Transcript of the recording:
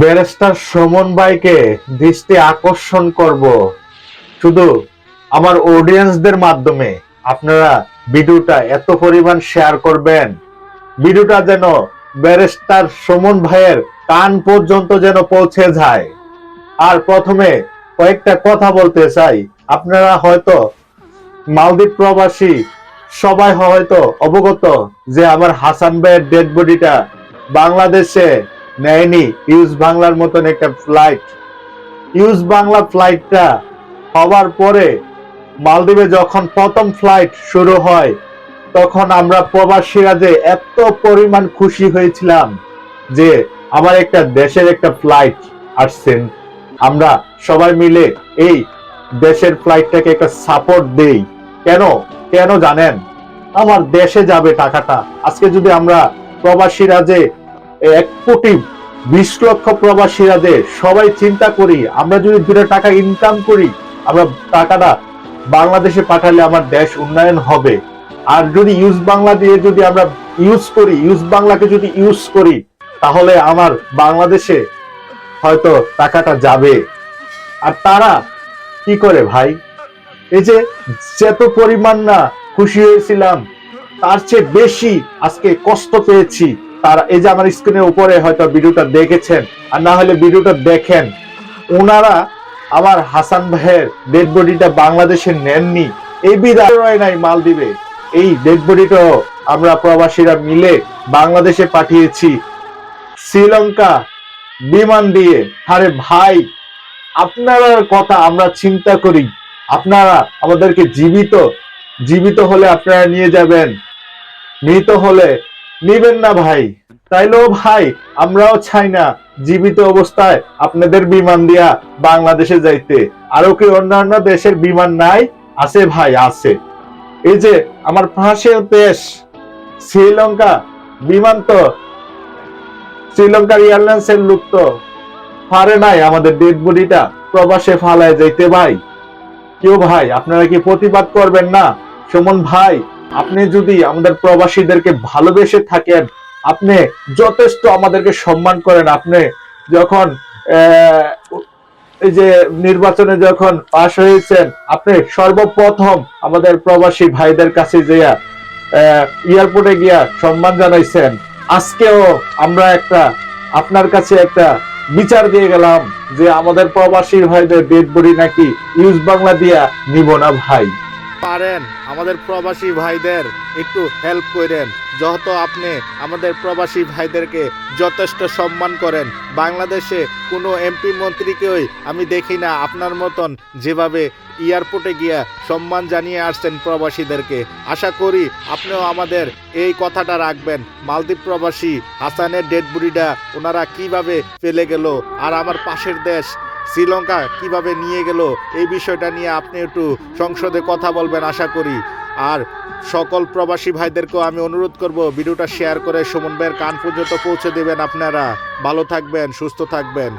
Barrister Suman ভাইকে দৃষ্টি আকর্ষণ করব। শুধু আমার অডিয়েন্সদের মাধ্যমে আপনারা ভিডিওটা এত পরিমাণ শেয়ার করবেন। ভিডিওটা যেন ব্যারিস্টার সুমন ভাইয়ের কান পর্যন্ত যেন পৌঁছে যায়। আর প্রথমে কয়েকটা কথা বলতে চাই। আপনারা হয়তো মালদ্বীপ প্রবাসী, সবাই হয়তো অবগত যে আমার হাসান ভাইয়ের ডেড বডিটা বাংলাদেশে নেয়নি। ইউজ বাংলার মতন একটা ফ্লাইট ইউজ বাংলা ফ্লাইটটা হওয়ার পরে মালদ্বীপে যখন প্রথম ফ্লাইট শুরু হয়, তখন আমরা প্রবাসীরা যে এত পরিমাণ খুশি হয়েছিলাম যে আমার একটা দেশের একটা ফ্লাইট আসছেন আমরা সবাই মিলে এই দেশের ফ্লাইটটাকে একটা সাপোর্ট দেই। কেন? কেন জানেন? আমার দেশে যাবে টাকাটা। আজকে যদি আমরা প্রবাসীরা যে এক কোটি বিশ লক্ষ প্রবাসীরা যে সবাই চিন্তা করি, আমরা যদি দুটো টাকা ইনকাম করি, আমরা টাকাটা বাংলাদেশে পাঠালে আমার দেশ উন্নয়ন হবে। আর যদি ইউজ বাংলা দিয়ে যদি আমরা ইউজ করি ইউজ বাংলাকে যদি ইউজ করি, তাহলে আমার বাংলাদেশে হয়তো টাকাটা যাবে। আর তারা কি করে ভাই? এই যে যত পরিমাণ না খুশি হয়েছিলাম, তার চেয়ে বেশি আজকে কষ্ট পেয়েছি। তারা এই যে আমার স্ক্রিনের উপরে হয়তো ভিডিওটা দেখেছেন, আর না হলে ভিডিওটা দেখেন ওনারা আমার হাসান ভাইয়ের ডেড বডিটা বাংলাদেশে নেননি। এই বিদায় নাই মাল দিবে এই ডেড বডিটাও আমরা প্রবাসীরা মিলে বাংলাদেশে পাঠিয়েছি। শ্রীলঙ্কা বিমান দিয়ে। আরে ভাই, আপনার কথা আমরা চিন্তা করি। আপনারা আমাদেরকে জীবিত জীবিত হলে আপনারা নিয়ে যাবেন। মৃত হলে নিবেন না ভাই। তাইলেও ভাই, আমরাও চাই না জীবিত অবস্থায় আপনাদের বিমান দিয়া বাংলাদেশে যাইতে। আরও কি অন্যান্য দেশের বিমান নাই? আছে ভাই, আছে। এই যে আমার পাশের দেশ, শ্রীলঙ্কা, বিমান তো শ্রীলঙ্কার এয়ারলাইন্স এর লোক তো পারে নাই আমাদের ডেড বডিটা প্রবাসে ফালায় যাইতে ভাই। কেউ ভাই, আপনারা কি প্রতিবাদ করবেন না? সুমন ভাই আপনি যদি আমাদের প্রবাসীদেরকে ভালোবেসে থাকেন, আপনি যথেষ্ট আমাদেরকে সম্মান করেন। আপনি যখন যে নির্বাচনে যখন পাশ হয়েছেন, আপনি সর্বপ্রথম আমাদের প্রবাসী ভাইদের কাছে যেয়া এয়ারপোর্টে গিয়া সম্মান জানাইছেন। আজকেও আমরা একটা, আপনার কাছে একটা বিচার দিয়ে গেলাম যে আমাদের প্রবাসী ভাইদের ডেড বডি নাকি ইউজ বাংলা দিয়া নিব না ভাই। পারেন আমাদের প্রবাসী ভাইদের একটু হেল্প করেন। যত আপনি আমাদের প্রবাসী ভাইদেরকে যথেষ্ট সম্মান করেন। বাংলাদেশে কোনো এমপি মন্ত্রীকেই আমি দেখি না, আপনার মতন যেভাবে এয়ারপোর্টে গিয়া সম্মান জানিয়ে আসছেন প্রবাসীদেরকে। আশা করি আপনিও আমাদের এই কথাটা রাখবেন। মালদ্বীপ প্রবাসী হাসানের ডেড বুড়িটা ওনারা কীভাবে ফেলে গেল, আর আমার পাশের দেশ শ্রীলঙ্কা কীভাবে নিয়ে গেল, এই বিষয়টা নিয়ে আপনি একটু সংসদে কথা বলবেন আশা করি। আর সকল প্রবাসী ভাইদেরকেও আমি অনুরোধ করব, ভিডিওটা শেয়ার করে সুমন কান পর্যন্ত পৌঁছে দেবেন আপনারা। ভালো থাকবেন, সুস্থ থাকবেন।